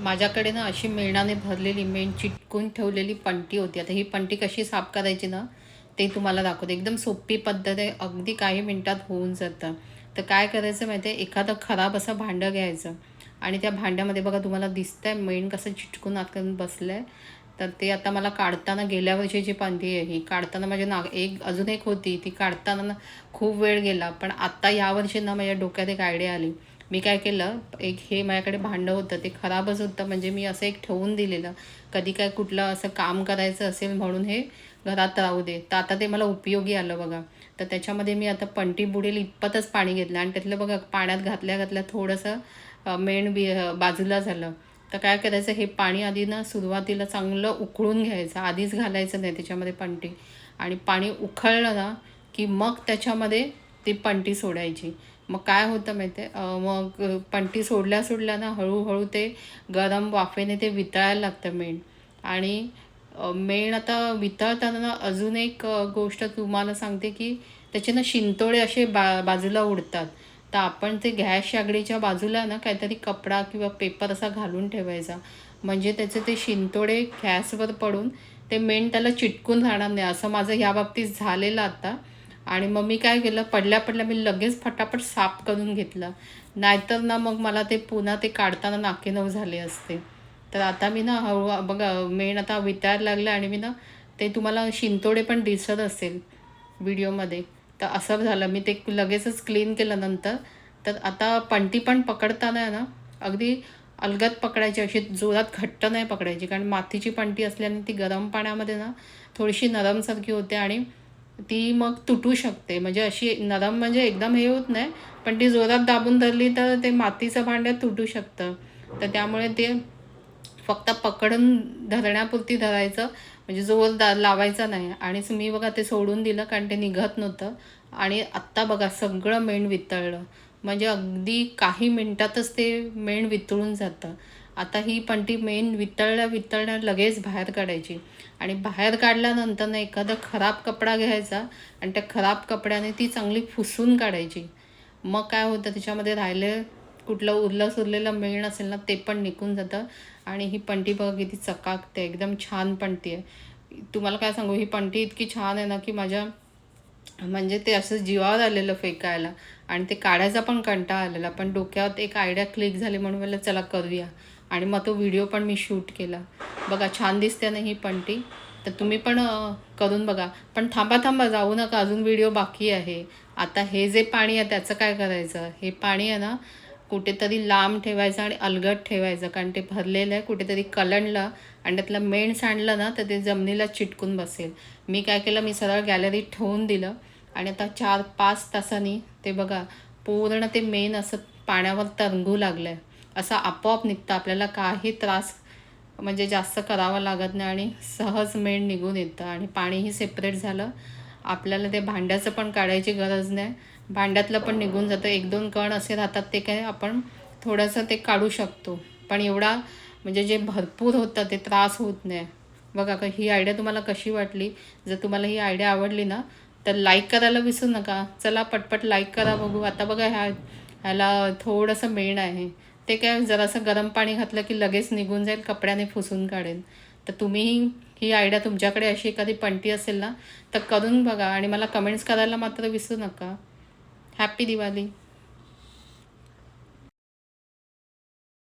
माझ्याकडे ना अशी मेणाने भरलेली मेण चिटकून ठेवलेली पंटी होती. आता ही पंटी कशी साफ करायची ना ते तुम्हाला दाखवते. एकदम सोपी पद्धत आहे. अगदी काही मिनटात होऊन जातं. तर काय करायचं माहिती आहे एखादं खराब असं भांडं घ्यायचं. आणि त्या भांड्यामध्ये बघा तुम्हाला दिसतं आहे मेण कसं चिटकून आतून बसलं आहे तर ते आता मला काढताना गेल्या वर्षीची पंथी आहे ही काढताना माझ्या ना एक अजून एक होती. ती काढताना ना खूप वेळ गेला. पण आत्ता यावर्षी ना माझ्या डोक्यात एक आयडिया आली. मी काय केलं एक हे माझ्याकडे भांडं होतं ते खराबच होतं म्हणजे मी असं एक ठेवून दिलेलं. कधी काय कुठलं असं काम करायचं असेल म्हणून हे घरात राहू दे. तर आता ते मला उपयोगी आलं बघा. तर त्याच्यामध्ये मी आता पंटी बुडेल इतपतच पाणी घेतलं. आणि त्यातलं बघा पाण्यात घातल्या घातल्या थोडंसं मेण बी बाजूला झालं. तर काय करायचं हे पाणी आधी ना सुरुवातीला चांगलं उकळून घ्यायचं. आधीच घालायचं नाही त्याच्यामध्ये पंटी आणि पाणी उखळलं ना की मग त्याच्यामध्ये ती पंटी सोडायची. मग काय होतं माहिती आहे मग पणती पंटी सोडल्या सोडल्या ना हळूहळू ते गरम वाफेने ते वितळायला लागतं मेण आणि मेण आता वितळताना ना अजून एक गोष्ट तुम्हाला सांगते की त्याचे ना शिंतोडे असे बा बाजूला उडतात. तर आपण ते गॅस शेगडीच्या बाजूला ना काहीतरी कपडा किंवा पेपर असा घालून ठेवायचा. म्हणजे त्याचे ते शिंतोडे गॅसवर पडून ते मेण त्याला चिटकून राहणार नाही. असं माझं ह्या बाबतीत झालेलं आता. आणि मग मी काय केलं पडल्या पडल्या मी लगेच फटाफट साफ करून घेतलं. नाहीतर ना मग मला ते पुन्हा ते काढताना नाकेनऊ झाले असते. तर आता मी ना हळू बघा मेन आता वितायला लागलं आणि मी ना ते तुम्हाला शिंतोडे पण दिसत असेल व्हिडिओमध्ये. तर असं झालं मी ते लगेचच क्लीन केलं नंतर. तर आता पंटी पण पकडताना ना अगदी अलगद पकडायची अशी जोरात घट्ट नाही पकडायची. कारण मातीची पंटी असल्याने ती गरम पाण्यामध्ये ना थोडीशी नरमसारखी होते आणि ती मग तुटू शकते. म्हणजे अशी नरम म्हणजे एकदम हे होत नाही पण ती जोरात दाबून धरली तर ते मातीचं भांड्यात तुटू शकतं. तर त्यामुळे ते फक्त पकडून धरण्यापुरती धरायचं. म्हणजे जोर दा लावायचा नाही. आणि मी बघा ते सोडून दिलं कारण ते निघत नव्हतं. आणि आत्ता बघा सगळं मेण वितळलं. म्हणजे अगदी काही मिनटातच ते मेण वितळून जातं. आता ही पंटी मेन वितळल्या वितळल्या लगेच बाहेर काढायची. आणि बाहेर काढल्यानंतर ना एखादा खराब कपडा घ्यायचा आणि त्या खराब कपड्याने ती चांगली फुसून काढायची. मग काय होतं त्याच्यामध्ये राहिले कुठलं उरलं सुरलेलं मेण असेल ना ते पण निघून जातं. आणि ही पंटी बघा किती चकाकते एकदम छान पंटी आहे. तुम्हाला काय सांगू ही पंटी इतकी छान आहे ना की माझ्या म्हणजे ते असं जीवावर आलेलं फेकायला आणि ते काढायचा पण कंटाळा आलेला. पण डोक्यात एक आयडिया क्लिक झाली म्हणून मला चला करूया. आणि मग तो व्हिडिओ पण मी शूट केला. बघा छान दिसते ना ही पंटी तर तुम्ही पण करून बघा. पण थांबा थांबा जाऊ नका. अजून व्हिडिओ बाकी आहे. आता हे जे पाणी आहे त्याचं काय करायचं? हे पाणी आहे ना कुठेतरी लांब ठेवायचं आणि अलगट ठेवायचं. कारण ते भरलेलं आहे कुठेतरी कलंडलं आणि त्यातलं मेण सांडलं ना तर ते जमिनीला चिटकून बसेल. मी काय केलं? मी सरळ गॅलरीत ठेवून दिलं. आणि आता चार पाच तासांनी ते बघा पूर्ण ते मेन असं पाण्यावर तरंगू लागलं आहे असं आपोआप निघतं. आपल्याला काही त्रास म्हणजे जास्त करावा लागत नाही आणि सहज मेण निघून येतं. आणि पाणीही सेपरेट झालं. आपल्याला ते भांड्याचं पण काढायची गरज नाही. भांड्यातलं पण निघून जातं. एक दोन कण असे राहतात ते काय आपण थोडंसं ते काढू शकतो. पण एवढा म्हणजे जे भरपूर होतं ते त्रास होत नाही. बघा ही आयडिया तुम्हाला कशी वाटली? जर तुम्हाला ही आयडिया आवडली ना तर लाईक करायला विसरू नका. चला पटपट लाईक करा बघू. आता बघा ह्या ह्याला थोडंसं मेण आहे. ते काय जरासं गरम पाणी घातलं की लगेच निघून जाईल कपड्याने फुसून काढेल. तर तुम्ही ही आयडिया तुमच्याकडे अशी एखादी पंटी असेल ना तर करून बघा. आणि मला कमेंट्स करायला मात्र विसरू नका. हॅपी दिवाळी